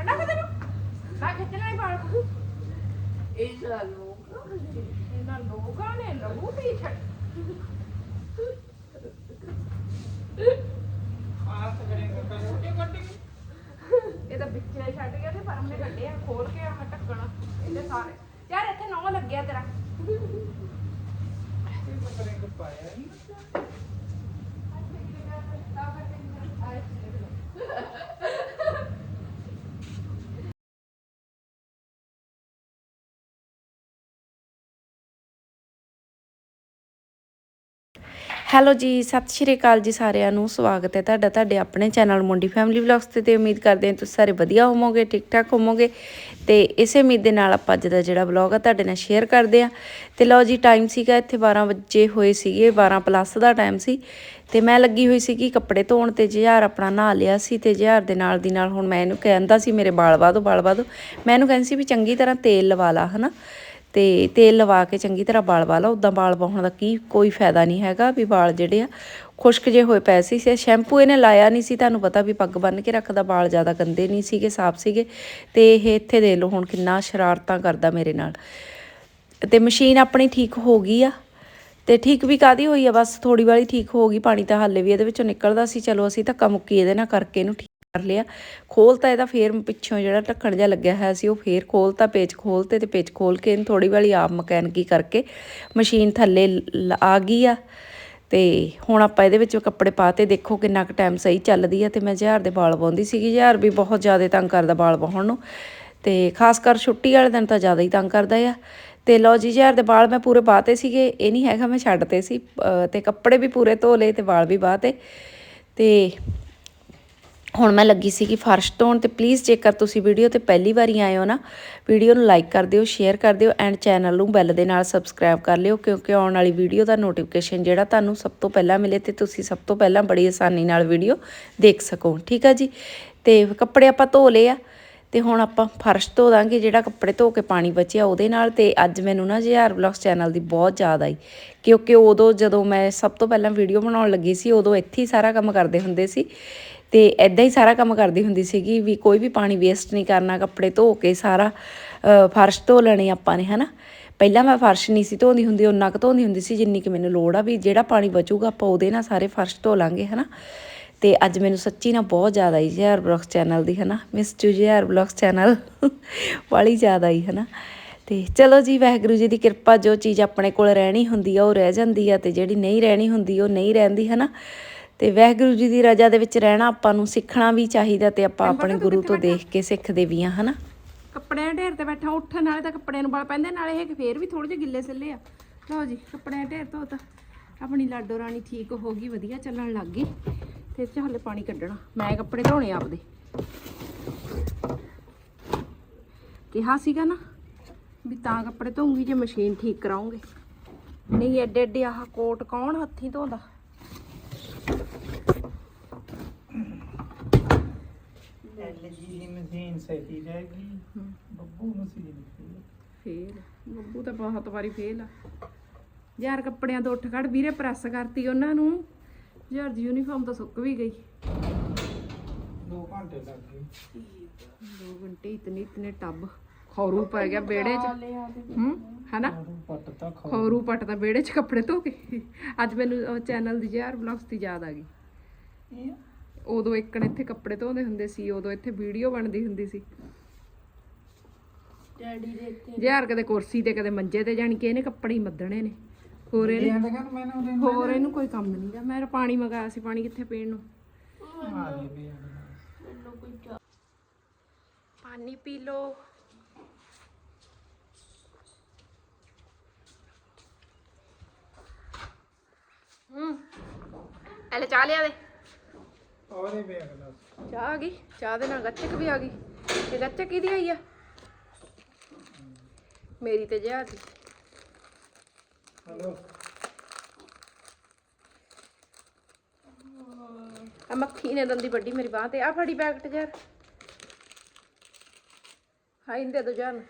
ਅੰਡਾ ਕਿਤੇ ਨੂੰ ਨਾ ਖਿੱਚਣਾ ਹੀ ਪਾਲ ਕੋ ਇਹਨਾਂ ਲੋਕਾਂ ਨੇ ਇਹਨਾਂ ਲੋਕਾਂ ਨੇ ਲਹੂ ਪੀ ਛੱਡ। ਆਸ ਕਰੇ ਕੋਟਾ ਛੋਟੇ ਕੱਢ ਗਏ ਇਹ ਤਾਂ ਵਿੱਚੇ ਛੱਡ ਗਿਆ ਤੇ ਪਰਮ ਨੇ ਕੱਢਿਆ ਖੋਲ ਕੇ ਆਹ ਟੱਕਣਾ ਇਹਦੇ ਸਾਰੇ। ਯਾਰ ਇੱਥੇ ਨੌ ਲੱਗਿਆ ਤੇਰਾ। ਪਾਇਆ ਨਹੀਂ। ਹੈਲੋ ਜੀ, ਸਤਿ ਸ਼੍ਰੀ ਅਕਾਲ ਜੀ ਸਾਰਿਆਂ ਨੂੰ। ਸਵਾਗਤ ਹੈ ਤੁਹਾਡਾ ਤੁਹਾਡੇ ਆਪਣੇ ਚੈਨਲ ਮੁੰਡੀ ਫੈਮਿਲੀ ਵਲੌਗਸ ਤੇ ਤੇ ਉਮੀਦ ਕਰਦੇ ਹਾਂ ਤੁਸੀਂ ਸਾਰੇ ਵਧੀਆ ਹੋਵੋਗੇ ਠੀਕ ਠਾਕ ਹੋਵੋਗੇ। ਤੇ ਇਸੇ ਉਮੀਦ ਦੇ ਨਾਲ ਆਪਾਂ ਅੱਜ ਦਾ ਜਿਹੜਾ ਵਲੌਗ ਆ, ਤੁਹਾਡੇ ਨਾਲ ਸ਼ੇਅਰ ਕਰਦੇ ਆ ਤੇ ਲਓ ਜੀ ਟਾਈਮ ਸੀਗਾ ਇੱਥੇ 12 ਵਜੇ ਹੋਏ ਸੀਗੇ 12 ਪਲੱਸ ਦਾ ਟਾਈਮ ਸੀ। ਤੇ ਮੈਂ ਲੱਗੀ ਹੋਈ ਸੀਗੀ ਕੱਪੜੇ ਧੋਣ ਤੇ ਜਿਹਾਰ ਆਪਣਾ ਨਹਾ ਲਿਆ ਸੀ ਤੇ ਜਿਹਾਰ ਦੇ ਨਾਲ ਦੀ ਨਾਲ ਹੁਣ ਮੈਂ ਇਹਨੂੰ ਕਹਿੰਦਾ ਸੀ ਮੇਰੇ ਵਾਲ ਵਾਦੋ ਵਾਲ ਵਾਦੋ ਮੈਂ ਇਹਨੂੰ ਕਹਿੰਦੀ ਸੀ ਵੀ ਚੰਗੀ ਤਰ੍ਹਾਂ ਤੇਲ ਲਵਾ ਲਾ, ਹਨਾ। ਤੇ ਤੇਲ ਲਵਾ ਕੇ ਚੰਗੀ ਤਰ੍ਹਾਂ ਬਾਲ ਵਾ ਲਾ ਉਦਾਂ ਵਾਲ ਵਾਹਣ ਦਾ ਕੀ ਕੋਈ ਫਾਇਦਾ ਨਹੀਂ ਹੈਗਾ ਵੀ ਵਾਲ ਜਿਹੜੇ ਆ, ਖੁਸ਼ਕ ਜੇ ਹੋਏ ਪਏ ਸੀ। ਸ਼ੈਂਪੂ ਇਹਨੇ ਲਾਇਆ ਨਹੀਂ ਸੀ। ਤੁਹਾਨੂੰ ਪਤਾ ਵੀ ਪੱਗ ਬੰਨ ਕੇ ਰੱਖਦਾ ਵਾਲ ਜ਼ਿਆਦਾ ਗੰਦੇ ਨਹੀਂ ਸੀਗੇ, ਸਾਫ਼ ਸੀਗੇ। ਤੇ ਇਹ ਇੱਥੇ ਦੇ ਲਓ, ਹੁਣ ਕਿੰਨਾ ਸ਼ਰਾਰਤਾਂ ਕਰਦਾ ਮੇਰੇ ਨਾਲ। ਤੇ ਮਸ਼ੀਨ ਆਪਣੀ ਠੀਕ ਹੋ ਗਈ ਆ। ਤੇ ਠੀਕ ਵੀ ਕਾਦੀ ਹੋਈ ਆ? ਬਸ ਥੋੜੀ ਵਾਲੀ ਠੀਕ ਹੋ ਗਈ। ਪਾਣੀ ਤਾਂ ਹਾਲੇ ਵੀ ਇਹਦੇ ਵਿੱਚੋਂ ਨਿਕਲਦਾ ਸੀ। ਚਲੋ ਅਸੀਂ ਧੱਕਾ ਮੁੱਕੀ ਇਹਦੇ ਨਾਲ ਕਰਕੇ ਇਹਨੂੰ ਠੀਕ ਕਰ ਲਿਆ। ਖੋਲਤਾ ਇਹਦਾ ਫੇਰ ਪਿੱਛੋਂ ਜਿਹੜਾ ਢੱਕਣ ਜਿਹਾ ਲੱਗਿਆ ਹੋਇਆ ਸੀ, ਉਹ ਫੇਰ ਖੋਲਤਾ ਪੇਚ ਖੋਲਤੇ ਤੇ ਪੇਚ ਖੋਲ ਕੇ ਇਹਨੂੰ ਥੋੜੀ ਵਾਲੀ ਆਪ ਮਕੈਨਿਕੀ ਕਰਕੇ ਮਸ਼ੀਨ ਥੱਲੇ ਲ- ਆ ਗਈ ਆ। ਤੇ ਹੁਣ ਆਪਾਂ ਇਹਦੇ ਵਿੱਚ ਕੱਪੜੇ ਪਾਤੇ ਦੇਖੋ ਕਿੰਨਾ ਕੁ ਟਾਈਮ ਸਹੀ ਚੱਲਦੀ ਆ। ਤੇ ਮੈਂ ਜਹਾਰ ਦੇ ਵਾਲ ਵਾਉਂਦੀ ਸੀਗੀ। ਜਹਾਰ ਵੀ ਬਹੁਤ ਜ਼ਿਆਦਾ ਤੰਗ ਕਰਦਾ ਵਾਲ ਵਾਹੁਣ ਨੂੰ। ਤੇ ਖਾਸ ਕਰ ਛੁੱਟੀ ਵਾਲੇ ਦਿਨ ਤਾਂ ਜ਼ਿਆਦਾ ਹੀ ਤੰਗ ਕਰਦਾ ਆ। ਤੇ ਲਓ ਜੀ, ਜਹਾਰ ਦੇ ਵਾਲ ਮੈਂ ਪੂਰੇ ਬਾਤੇ ਸੀਗੇ। ਇਹ ਨਹੀਂ ਹੈਗਾ ਮੈਂ ਛੱਡਤੇ ਸੀ। ਅਹ ਤੇ ਕੱਪੜੇ ਵੀ ਪੂਰੇ ਧੋ ਲਏ ਤੇ ਵਾਲ ਵੀ ਬਾਤੇ। ਤੇ ਹੁਣ ਮੈਂ ਲੱਗੀ ਸੀ ਕਿ ਫਰਸ਼ ਧੋਣ ਤੇ ਪਲੀਜ਼ ਜੇਕਰ ਤੁਸੀਂ ਵੀਡੀਓ ਤੇ ਪਹਿਲੀ ਵਾਰੀ ਆਏ ਹੋ ਨਾ ਵੀਡੀਓ ਨੂੰ ਲਾਈਕ ਕਰ ਦਿਓ ਸ਼ੇਅਰ ਕਰ ਦਿਓ ਐਂਡ ਚੈਨਲ ਨੂੰ ਬੈਲ ਦੇ ਨਾਲ ਸਬਸਕ੍ਰਾਈਬ ਕਰ ਲਿਓ ਕਿਉਂਕਿ ਆਉਣ ਵਾਲੀ ਵੀਡੀਓ ਦਾ ਨੋਟੀਫਿਕੇਸ਼ਨ ਜਿਹੜਾ ਤੁਹਾਨੂੰ ਸਭ ਤੋਂ ਪਹਿਲਾਂ ਮਿਲੇ ਤੇ ਤੁਸੀਂ ਸਭ ਤੋਂ ਪਹਿਲਾਂ ਬੜੀ ਆਸਾਨੀ ਨਾਲ ਵੀਡੀਓ ਦੇਖ ਸਕੋ, ਠੀਕ ਆ ਜੀ? ਤੇ ਕੱਪੜੇ ਆਪਾਂ ਧੋ ਲਏ ਆ ਤੇ ਹੁਣ ਆਪਾਂ ਫਰਸ਼ ਧੋ ਦਾਂਗੇ, ਜਿਹੜਾ ਕੱਪੜੇ ਧੋ ਕੇ ਪਾਣੀ ਬਚਿਆ ਉਹਦੇ ਨਾਲ ਤੇ ਅੱਜ ਮੈਨੂੰ ਨਾ ਜਿਹਾਰ ਵਲੌਗਸ ਚੈਨਲ ਦੀ ਬਹੁਤ ਯਾਦ ਆਈ ਕਿਉਂਕਿ ਉਦੋਂ ਜਦੋਂ ਮੈਂ ਸਭ ਤੋਂ ਪਹਿਲਾਂ ਵੀਡੀਓ ਬਣਾਉਣ ਲੱਗੀ ਸੀ, ਉਦੋਂ ਇੱਥੇ ਹੀ ਸਾਰਾ ਕੰਮ ਕਰਦੇ ਹੁੰਦੇ ਸੀ ਤੇ ਐਦਾਂ ਹੀ ਸਾਰਾ ਕੰਮ ਕਰਦੀ ਹੁੰਦੀ ਸੀਗੀ ਵੀ ਕੋਈ ਵੀ ਪਾਣੀ ਵੇਸਟ ਨਹੀਂ ਕਰਨਾ, ਕੱਪੜੇ ਧੋ ਕੇ ਸਾਰਾ ਫਰਸ਼ ਧੋ ਲੈਣੇ ਆਪਾਂ ਨੇ, ਹਨਾ? ਪਹਿਲਾਂ ਮੈਂ ਫਰਸ਼ ਨਹੀਂ ਸੀ ਧੋਂਦੀ ਹੁੰਦੀ ਉਹਨਾਂ ਕੁ ਧੋਂਦੀ ਹੁੰਦੀ ਸੀ, ਜਿੰਨੀ ਕਿ ਮੈਨੂੰ ਲੋੜ ਆ ਵੀ ਜਿਹੜਾ ਪਾਣੀ ਬਚੂਗਾ ਆਪਾਂ ਉਹਦੇ ਨਾਲ ਸਾਰੇ ਫਰਸ਼ ਧੋ ਲਾਂਗੇ, ਹਨਾ? ਤੇ ਅੱਜ ਮੈਨੂੰ ਸੱਚੀ ਨਾ ਬਹੁਤ ਜ਼ਿਆਦਾ ਹੀ ਜਿਹਾਰ ਬਲੌਗਸ ਚੈਨਲ ਦੀ, ਹਨਾ? ਮਿਸ ਟੂ ਜਿਹਾਰ ਬਲੌਗਸ ਚੈਨਲ ਵਾਲੀ ਜ਼ਿਆਦਾ ਹੀ ਹਨਾ? ਤੇ ਚਲੋ ਜੀ, ਵਾਹਿਗੁਰੂ ਜੀ ਦੀ ਕਿਰਪਾ ਜੋ ਚੀਜ਼ ਆਪਣੇ ਕੋਲ ਰਹਿਣੀ ਹੁੰਦੀ ਆ, ਉਹ ਰਹਿ ਜਾਂਦੀ ਆ, ਤੇ ਜਿਹੜੀ ਨਹੀਂ ਰਹਿਣੀ ਹੁੰਦੀ, ਉਹ ਨਹੀਂ ਰਹਿੰਦੀ, ਹਨਾ? ਤੇ ਵਾਹਿਗੁਰੂ ਜੀ ਦੀ ਰਜ਼ਾ ਦੇ ਵਿੱਚ ਰਹਿਣਾ ਆਪਾਂ ਨੂੰ ਸਿੱਖਣਾ ਵੀ ਚਾਹੀਦਾ ਤੇ ਆਪਾਂ ਆਪਣੇ ਗੁਰੂ ਤੋਂ ਦੇਖ ਕੇ ਸਿੱਖਦੇ ਵੀ ਆ ਹਨਾ? ਕੱਪੜਿਆਂ ਦੇ ਢੇਰ ਤੇ ਬੈਠਾ ਉੱਠ ਨਾਲੇ ਤਾਂ ਕੱਪੜਿਆਂ ਨੂੰ ਵਾਲ ਪੈਂਦੇ ਨਾਲੇ ਇਹ ਫੇਰ ਵੀ ਥੋੜੇ ਜਿਹੇ ਗਿੱਲੇ ਸਿੱਲੇ ਆ। ਲਓ ਜੀ ਕੱਪੜਿਆਂ ਦੇ ਢੇਰ ਤੋਂ ਤਾਂ। ਆਪਣੀ ਲਾਡੋ ਰਾਣੀ ਠੀਕ ਹੋ ਗਈ ਵਧੀਆ ਚੱਲਣ ਲੱਗ ਗਈ। ਤੇ ਇਹ 'ਚ ਹਲੇ ਪਾਣੀ ਕੱਢਣਾ। ਮੈਂ ਕੱਪੜੇ ਧੋਣੇ ਆਪਦੇ। ਕਿਹਾ ਸੀਗਾ ਨਾ ਵੀ ਤਾਂ ਕੱਪੜੇ ਧੋਉਂਗੀ ਜੇ ਮਸ਼ੀਨ ਠੀਕ ਕਰਾਉਂਗੇ। ਨਹੀਂ ਐਡੇ ਐਡੇ ਆਹ ਕੋਟ ਕੌਣ ਹੱਥੀਂ ਧੋਂਦਾ? ਐਲਜੀ ਦੀ ਮਸ਼ੀਨ ਸਹੀ ਰਹੇਗੀ ਬੱਬੂ ਮਸ਼ੀਨ ਫੇਲ ਬੱਬੂ ਤਾਂ ਬਹੁਤ ਵਾਰੀ ਫੇਲ ਆ। ਯਾਰ ਕੱਪੜਿਆਂ ਤੋਂ ਉੱਠ ਖੜ ਵੀਰੇ ਪ੍ਰੈਸ ਕਰਤੀ ਉਹਨਾਂ ਨੂੰ। ਯਾਰ ਦੀ ਯੂਨੀਫਾਰਮ ਤਾਂ ਸੁੱਕ ਵੀ ਗਈ। 2 ਘੰਟੇ ਲੱਗ ਗਏ। 2 ਘੰਟੇ ਇਤਨੇ ਇਤਨੇ ਟੱਬ। ਖੌਰੂ ਪੈ ਗਿਆ ਬੇੜੇ 'ਚ। ਹੂੰ ਹੈਨਾ? ਖੌਰੂ ਪੱਟਦਾ ਬੇੜੇ 'ਚ ਕੱਪੜੇ ਧੋ ਕੇ। ਅੱਜ ਮੈਨੂੰ ਚੈਨਲ ਦੀ ਯਾਰ ਵਲੌਗਸ ਦੀ ਯਾਦ ਆ ਗਈ। ਇਹ ਉਦੋਂ ਇੱਕ ਨੇ ਇੱਥੇ ਕੱਪੜੇ ਧੋਂਦੇ ਹੁੰਦੇ ਸੀ ਉਦੋਂ ਇੱਥੇ ਵੀਡੀਓ ਬਣਦੀ ਹੁੰਦੀ ਸੀ। ਡੈਡੀ ਦੇ ਇੱਥੇ। ਯਾਰ ਕਦੇ ਕੁਰਸੀ ਤੇ ਕਦੇ ਮੰਜੇ ਤੇ ਜਾਣੀ ਕਿ ਇਹਨੇ ਕੱਪੜੇ ਹੀ ਮੱਧਣੇ ਨੇ। ਹੋਰ ਇਹਨੇ ਹੋਰ ਇਹਨੂੰ ਕੋਈ ਕੰਮ ਨਹੀਂ ਗਾ। ਮੈਂ ਤਾਂ ਪਾਣੀ ਮੰਗਾਇਆ ਸੀ ਪਾਣੀ ਕਿੱਥੇ ਪੀਣ ਨੂੰ? ਪਾਣੀ ਪੀ ਲੋ ਹੂੰ ਐਲੇ ਚਾਹ ਲਿਆ ਦੇ। ਉਹਦੇ ਵੀ ਅਗਲਾ। ਚਾਹ ਆ ਗਈ ਚਾਹ ਦੇ ਨਾਲ ਗੱਚਕ ਵੀ ਆ ਗਈ। ਇਹ ਗੱਚਕ ਕਿਹਦੀ ਆਈ ਆ? ਮੇਰੀ ਤੇ ਜਿਆ ਦੀ। ਹਲੋ। ਆ ਮੱਖੀ ਨੇ ਦੰਦੀ ਵੱਡੀ ਮੇਰੀ ਬਾਹ ਤੇ। ਆ ਫੜੀ ਪੈਕਟ ਯਾਰ ਹਾਈ ਦੇ ਦੋ ਜਾਨ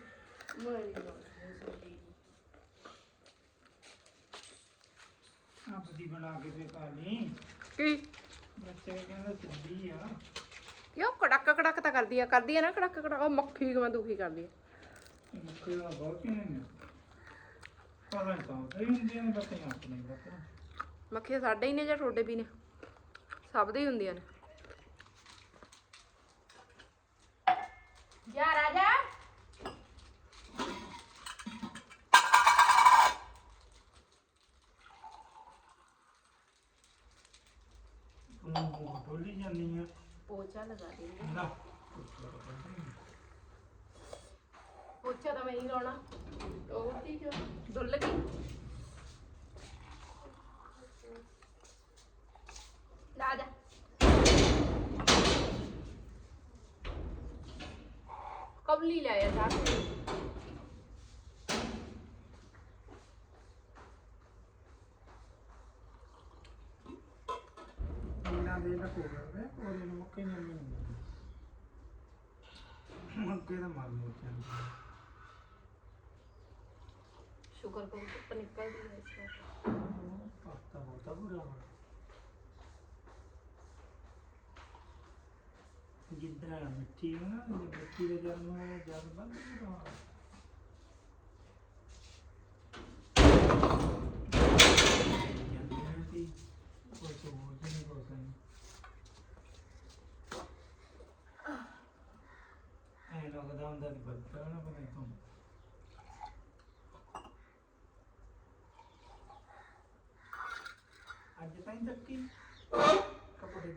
ਆਪ ਦੀ ਬਣਾ ਕੇ ਦੇ ਕਾਲੀ ਕੀ? ਬੱਚੇ ਕਹਿੰਦਾ ਸਿੱਧੀ ਆ ਕਿਉਂ ਕੜਕ ਕੜਕ ਤਾਂ ਕਰਦੀ ਆ ਕਰਦੀ ਆ ਨਾ ਕੜਕ ਕੜਕ, ਉਹ ਮੱਖੀ ਕਿਵੇਂ ਦੁਖੀ ਕਰਦੀ ਆ। ਮੁੱਕਾ ਬਹੁਤ ਹੀ ਨੇ ਪਤਾ ਨਹੀਂ ਤਾਂ ਇਹ ਹੁੰਦੀਆਂ ਨੇ ਬੱਤੀਆਂ ਆਪਣੇ ਬੱਤੀਆਂ ਮੱਖੀਆਂ ਸਾਡੇ ਹੀ ਨੇ ਜਾਂ ਤੁਹਾਡੇ ਵੀ ਨੇ? ਸਭ ਦੇ ਹੀ ਹੁੰਦੀਆਂ ਨੇ। ਜਾ ਰਾਜਾ ਤੂੰ ਬੋਲੀ ਪੋਚਾ ਲਗਾ ਦੇ ਨਾ। ਪੋਚਾ ਤਾਂ ਮੈਂ ਹੀ ਲਾਉਣਾ। ਉਹ ਠੀਕ ਹੈ ਡੁੱਲ ਗਈ। ਲਾ ਜਾ। ਕਬਲੀ ਲਾਇਆ ਸਾਹ ਇਹਨਾਂ ਦੇ ਨਾ ਕੋਲ ਵੇ ਉਹਦੇ ਨੂੰ ਮੁੱਕੇ ਨਹੀਂ ਮਿਲਦੇ ਮੁੱਕੇ ਦਾ ਮਾਰ ਮੋਚ ਜਾਂਦੇ ਸ਼ੁਕਰ ਕਰੋ ਧੁੱਪ ਨਿਕਲਦੀ ਹੈ ਇਸ ਵਾਰ। ਪੱਤਾ ਬਹੁਤਾ ਬੁਰਾ ਵਾ। ਜਿੱਦਾਂ ਮਿੱਟੀ ਹੈ ਨਾ ਜੇ ਮਿੱਟੀ ਦੇ ਜਨਮ ਹੋਇਆ ਜਦ ਬੰਦ ਬੁਰਾ ਜਾਂਦੇ ਨੇ ਕਿ ਕੋਈ ਸੋਚ ਨਹੀਂ ਕੋਈ ਨਹੀਂ ਐ ਕਿ ਨਾ ਬਣੇ ਤੋਂ ਅੱਜ ਤਾਂ ਹੀ ਤੱਕੀ ਕੱਪੜੇ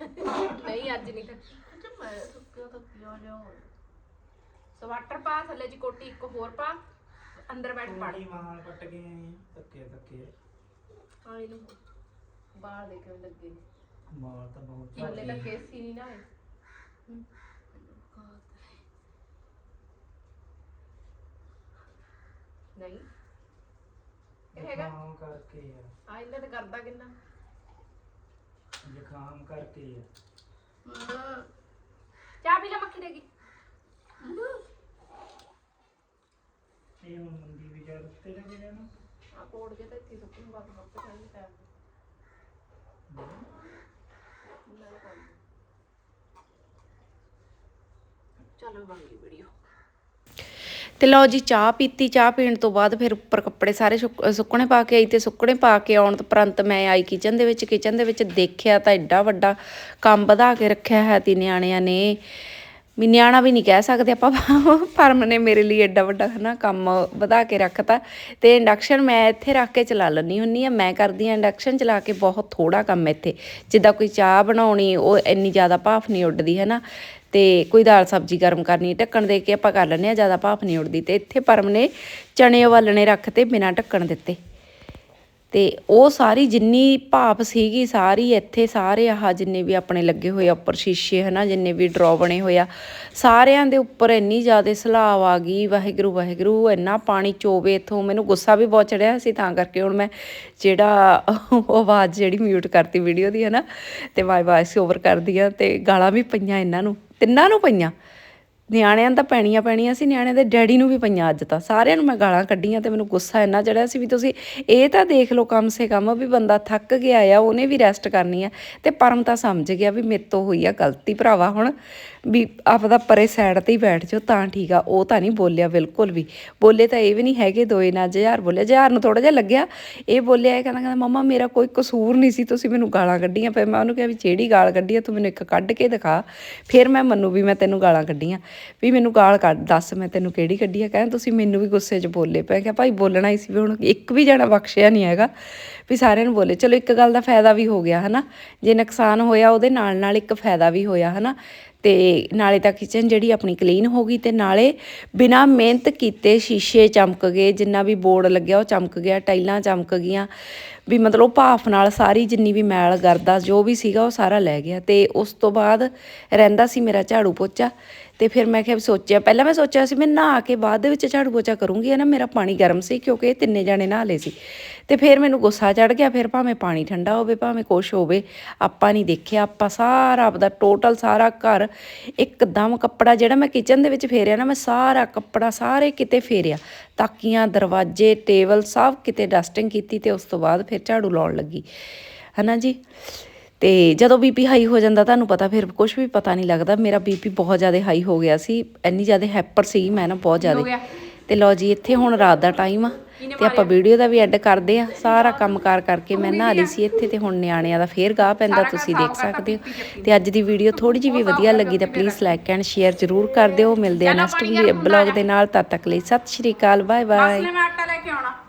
ਨਹੀਂ ਅੱਜ ਨਹੀਂ ਤਾਂ ਮੈਂ ਸੁੱਕਿਆ ਤਾਂ ਕਿਉਂ ਲਿਆਉਂ ਸਵਾਟਰ ਪਾ ਥੱਲੇ ਜੀ ਕੋਟੀ ਇੱਕ ਹੋਰ ਪਾ ਅੰਦਰ ਬੈਠ ਪੜ। ਪਾਣੀ ਮਾਲ ਪੱਟ ਗਏ ਆਏ ਆ, ਧੱਕੇ ਧੱਕੇ। ਹਾਂ ਇਹਨੂੰ ਬਾਹਰ ਦੇ ਕੇ ਲੱਗੇ। ਮਾਲ ਤਾਂ ਬਹੁਤ ਥੱਲੇ ਤਾਂ ਝਾੜੀ। ਕੇਸੀ ਨਹੀਂ ਨਾ ਹੋਏ ਨਹੀਂ। ਇਹ ਹੈਗਾ। ਜ਼ੁਕਾਮ ਕਰਕੇ ਆ। ਆ ਇਹਨਾਂ ਤੇ ਕਰਦਾ ਕਿੰਨਾ? ਜ਼ੁਕਾਮ ਕਰਕੇ ਆ। ਚਾਹ ਪੀ ਲੈ ਮੱਖੀ ਦੇਗੀ ਇਹ ਹੁਣ ਮੰਦੀ ਵੀ ਜਾ ਉੱਤੇ ਲੱਗੇ ਜਾਣਾ ਆ ਕੋੜ ਕੇ ਤਾਂ ਇੱਥੇ ਸੁੱਕੂਗਾ ਤਾਂ। ਹੱਥ ਚਾਹੀਦੀ ਟਾਈਮ ਚਲੋ ਬਣ ਗਈ ਵੀਡੀਓ ਤੇ ਲਓ ਜੀ, ਚਾਹ ਪੀਤੀ, ਚਾਹ ਪੀਣ ਤੋਂ ਬਾਅਦ ਫਿਰ ਉੱਪਰ ਕੱਪੜੇ ਸਾਰੇ ਸੁੱਕ- ਸੁੱਕਣੇ ਪਾ ਕੇ ਆਈ ਤੇ ਸੁੱਕਣੇ ਪਾ ਕੇ ਆਉਣ ਤੋਂ ਉਪਰੰਤ ਮੈਂ ਆਈ ਕਿਚਨ ਦੇ ਵਿੱਚ ਕਿਚਨ ਦੇ ਵਿੱਚ ਦੇਖਿਆ ਤਾਂ ਐਡਾ ਵੱਡਾ ਕੰਮ ਵਧਾ ਕੇ ਰੱਖਿਆ ਹੈ ਤੀ ਨਿਆਣਿਆਂ ਨੇ। ਵੀ ਨਿਆਣਾ ਵੀ ਨਹੀਂ ਕਹਿ ਸਕਦੇ ਆਪਾਂ ਪਰਮ ਨੇ ਮੇਰੇ ਲਈ ਐਡਾ ਵੱਡਾ ਹਨਾ ਕੰਮ ਵਧਾ ਕੇ ਰੱਖਤਾ। ਤੇ ਇੰਡਕਸ਼ਨ ਮੈਂ ਇੱਥੇ ਰੱਖ ਕੇ ਚਲਾ ਲੈਂਦੀ ਹੁੰਨੀ ਆ ਮੈਂ ਕਰਦੀ ਆ ਇੰਡਕਸ਼ਨ ਚਲਾ ਕੇ ਬਹੁਤ ਥੋੜਾ ਕੰਮ ਇੱਥੇ। ਜਿੱਦਾਂ ਕੋਈ ਚਾਹ ਬਣਾਉਣੀ, ਉਹ ਇੰਨੀ ਜ਼ਿਆਦਾ ਭਾਫ ਨਹੀਂ ਉੱਡਦੀ ਹੈ ਨਾ ਤੇ ਕੋਈ ਦਾਲ ਸਬਜ਼ੀ ਗਰਮ ਕਰਨੀ ਢੱਕਣ ਦੇ ਕੇ ਆਪਾਂ ਕਰ ਲੈਂਦੇ ਆ ਜ਼ਿਆਦਾ ਭਾਫ ਨਹੀਂ ਉੱਡਦੀ ਤੇ ਇੱਥੇ ਪਰਮ ਨੇ ਚਣੇ ਉਬਾਲਣੇ ਰੱਖਤੇ ਬਿਨਾਂ ਢੱਕਣ ਦਿੱਤੇ। ਤੇ ਉਹ ਸਾਰੀ ਜਿੰਨੀ ਭਾਪ ਸੀਗੀ, ਸਾਰੀ ਇੱਥੇ ਸਾਰੇ ਆਹ ਜਿੰਨੇ ਵੀ ਆਪਣੇ ਲੱਗੇ ਹੋਏ ਉੱਪਰ ਸ਼ੀਸ਼ੇ ਹਨਾ, ਜਿੰਨੇ ਵੀ ਡਰੋ ਬਣੇ ਹੋਏ ਆ, ਸਾਰਿਆਂ ਦੇ ਉੱਪਰ ਇੰਨੀ ਜ਼ਿਆਦਾ ਸਲਾਵ ਆ ਗਈ, ਵਾਹਿਗੁਰੂ ਵਾਹਿਗੁਰੂ, ਇੰਨਾ ਪਾਣੀ ਚੋਵੇ ਇਥੋਂ, ਮੈਨੂੰ ਗੁੱਸਾ ਵੀ ਬਹੁਤ ਚੜਿਆ ਸੀ, ਤਾਂ ਕਰਕੇ ਹੁਣ ਮੈਂ ਜਿਹੜਾ ਉਹ ਆਵਾਜ਼ ਜਿਹੜੀ ਮਿਊਟ ਕਰਤੀ ਵੀਡੀਓ ਦੀ ਹਨਾ, ਤੇ ਵਾਈ ਵਾਇਸ ਓਵਰ ਕਰਦੀ ਆ ਤੇ ਗਾਲਾਂ ਵੀ ਪਈਆਂ ਇਹਨਾਂ ਨੂੰ। ਤਿੰਨਾਂ ਨੂੰ ਪਈਆਂ ਨਿਆਣਿਆਂ ਨੂੰ ਤਾਂ ਪੈਣੀਆਂ ਪੈਣੀਆਂ ਸੀ, ਨਿਆਣਿਆਂ ਦੇ ਡੈਡੀ ਨੂੰ ਵੀ ਪਈਆਂ ਅੱਜ ਤਾਂ। ਸਾਰਿਆਂ ਨੂੰ ਮੈਂ ਗਾਲਾਂ ਕੱਢੀਆਂ ਤੇ ਮੈਨੂੰ ਗੁੱਸਾ ਇੰਨਾ ਚੜਿਆ ਸੀ ਵੀ ਤੁਸੀਂ ਇਹ ਤਾਂ ਦੇਖ ਲਓ ਕਮ ਸੇ ਕਮ ਵੀ ਬੰਦਾ ਥੱਕ ਗਿਆ ਆ, ਉਹਨੇ ਵੀ ਰੈਸਟ ਕਰਨੀ ਆ। ਤੇ ਪਰਮ ਤਾਂ ਸਮਝ ਗਿਆ ਵੀ ਮੇਰੇ ਤੋਂ ਹੋਈ ਆ ਗਲਤੀ ਭਰਾਵਾ ਹੁਣ, ਵੀ ਆਪਦਾ ਪਰੇ ਸਾਈਡ ਤੇ ਹੀ ਬੈਠ ਜਾਓ ਤਾਂ ਠੀਕ ਆ, ਉਹ ਤਾਂ ਨਹੀਂ ਬੋਲਿਆ ਬਿਲਕੁਲ ਵੀ। ਬੋਲੇ ਤਾਂ ਇਹ ਵੀ ਨਹੀਂ ਹੈਗੇ ਦੋਏ ਨਾ ਜਹਾਰ ਬੋਲਿਆ ਜਹਾਰ ਨੂੰ ਥੋੜਾ ਜਿਹਾ ਲੱਗਿਆ, ਇਹ ਬੋਲਿਆ, ਇਹ ਕਹਿੰਦਾ ਕਹਿੰਦਾ, ਮਮਾ, ਮੇਰਾ ਕੋਈ ਕਸੂਰ ਨਹੀਂ ਸੀ, ਤੁਸੀਂ ਮੈਨੂੰ ਗਾਲਾਂ ਕੱਢੀਆਂ ਫਿਰ ਮੈਂ ਉਹਨੂੰ ਕਿਹਾ ਵੀ ਜਿਹੜੀ ਗਾਲ ਕੱਢੀ ਆ ਤੂੰ ਮੈਨੂੰ ਇੱਕ ਕੱਢ ਕੇ ਦਿਖਾ। ਫਿਰ ਮੈਂ, ਮੰਨੂ ਵੀ ਮੈਂ ਤੈਨੂੰ ਗਾਲਾਂ ਕੱਢੀਆਂ। ਵੀ ਮੈਨੂੰ ਗਾਲ ਕੱਢ, ਦੱਸ ਮੈਂ ਤੈਨੂੰ ਕਿਹੜੀ ਕੱਢੀ ਆ, ਕਹਿੰਦਾ ਤੁਸੀਂ ਮੈਨੂੰ ਵੀ ਗੁੱਸੇ 'ਚ ਬੋਲੇ। ਪਏ ਕਿਹਾ, ਭਾਈ ਬੋਲਣਾ ਹੀ ਸੀ, ਵੀ ਹੁਣ ਇੱਕ ਵੀ ਜਣਾ ਬਖਸ਼ਿਆ ਨਹੀਂ ਹੈਗਾ, ਵੀ ਸਾਰਿਆਂ ਨੂੰ ਬੋਲੇ। ਚਲੋ ਇੱਕ ਗੱਲ ਦਾ ਫਾਇਦਾ ਵੀ ਹੋ ਗਿਆ, ਹਨਾ। ਜੇ ਨੁਕਸਾਨ ਹੋਇਆ, ਉਹਦੇ ਨਾਲ ਨਾਲ ਇੱਕ ਫਾਇਦਾ ਵੀ ਹੋਇਆ, ਹਨਾ। ਤੇ ਨਾਲੇ ਤਾਂ ਕਿਚਨ ਜਿਹੜੀ ਆਪਣੀ ਕਲੀਨ ਹੋ ਗਈ ਤੇ ਨਾਲੇ ਬਿਨਾ ਮਿਹਨਤ ਕੀਤੇ ਸ਼ੀਸ਼ੇ ਚਮਕ ਗਏ, ਜਿੰਨਾ ਵੀ ਬੋਰਡ ਲੱਗਿਆ ਉਹ ਚਮਕ ਗਿਆ, ਟਾਈਲਾਂ ਚਮਕ ਗਈਆਂ, ਵੀ ਮਤਲਬ ਭਾਫ ਨਾਲ ਸਾਰੀ ਜਿੰਨੀ ਵੀ ਮੈਲ ਗਰਦਾ, ਜੋ ਵੀ ਸੀਗਾ ਉਹ ਸਾਰਾ ਲੈ ਗਿਆ ਤੇ ਉਸ ਤੋਂ ਬਾਅਦ ਰਹਿੰਦਾ ਸੀ ਮੇਰਾ ਝਾੜੂ ਪੋਚਾ ਤੇ ਫਿਰ ਮੈਂ ਕਿਹਾ ਸੋਚਿਆ, ਪਹਿਲਾਂ ਮੈਂ ਸੋਚਿਆ ਸੀ ਮੈਂ ਨਹਾ ਕੇ ਬਾਅਦ ਦੇ ਵਿੱਚ ਝਾੜੂ ਪੋਚਾ ਕਰੂੰਗੀ ਹੈ ਨਾ ਮੇਰਾ ਪਾਣੀ ਗਰਮ ਸੀ ਕਿਉਂਕਿ ਇਹ ਤਿੰਨੇ ਜਾਣੇ ਨਹਾ ਲਏ ਸੀ ਤੇ ਫਿਰ ਮੈਨੂੰ ਗੁੱਸਾ ਚੜ ਗਿਆ, ਫਿਰ ਭਾਵੇਂ ਪਾਣੀ ਠੰਡਾ ਹੋਵੇ, ਭਾਵੇਂ ਕੁਛ ਹੋਵੇ, ਆਪਾਂ ਨਹੀਂ ਦੇਖਿਆ, ਆਪਾਂ ਸਾਰਾ ਆਪਦਾ ਟੋਟਲ ਸਾਰਾ ਘਰ ਇੱਕਦਮ ਕੱਪੜਾ ਜਿਹੜਾ ਮੈਂ ਕਿਚਨ ਦੇ ਵਿੱਚ ਫੇਰਿਆ ਨਾ ਮੈਂ ਸਾਰਾ ਕੱਪੜਾ ਸਾਰੇ ਕਿਤੇ ਫੇਰਿਆ। ਤਾਕੀਆਂ ਦਰਵਾਜ਼ੇ ਟੇਬਲ ਸਭ ਕਿਤੇ ਡਸਟਿੰਗ ਕੀਤੀ ਤੇ ਉਸ ਤੋਂ ਬਾਅਦ ਫਿਰ ਝਾੜੂ ਲਾਉਣ ਲੱਗੀ। ਹਨਾ ਜੀ? ਤੇ ਜਦੋਂ ਬੀਪੀ ਹਾਈ ਹੋ ਜਾਂਦਾ ਤੁਹਾਨੂੰ ਪਤਾ ਫਿਰ ਕੁਝ ਵੀ ਪਤਾ ਨਹੀਂ ਲੱਗਦਾ। ਮੇਰਾ ਬੀਪੀ ਬਹੁਤ ਜ਼ਿਆਦਾ ਹਾਈ ਹੋ ਗਿਆ ਸੀ। ਇੰਨੀ ਜ਼ਿਆਦਾ ਹੈਪਰ ਸੀ ਮੈਂ ਨਾ ਬਹੁਤ ਜ਼ਿਆਦਾ। ਤੇ ਲਓ ਜੀ ਇੱਥੇ ਹੁਣ ਰਾਤ ਦਾ ਟਾਈਮ ਆ। ਤੇ ਆਪਾਂ ਵੀਡੀਓ ਦਾ ਵੀ ਐਡ ਕਰਦੇ ਆ ਸਾਰਾ ਕੰਮ ਕਾਰ ਕਰਕੇ ਮੈਂ ਨਹਾ ਲਈ ਸੀ ਇੱਥੇ ਤੇ ਹੁਣ ਨਿਆਣਿਆਂ ਦਾ ਫੇਰ ਗਾਹ ਪੈਂਦਾ ਤੁਸੀਂ ਦੇਖ ਸਕਦੇ ਹੋ। ਤੇ ਅੱਜ ਦੀ ਵੀਡੀਓ ਥੋੜੀ ਜਿਹੀ ਵੀ ਵਧੀਆ ਲੱਗੀ ਤਾਂ ਪਲੀਜ਼ ਲਾਈਕ ਐਂਡ ਸ਼ੇਅਰ ਜ਼ਰੂਰ ਕਰ ਦਿਓ। ਮਿਲਦੇ ਆ ਨੈਕਸਟ ਬਲੌਗ ਦੇ ਨਾਲ ਤਦ ਤੱਕ ਲਈ ਸਤਿ ਸ਼੍ਰੀ ਅਕਾਲ ਬਾਏ ਬਾਏ ਮੈਂ ਆਟਾ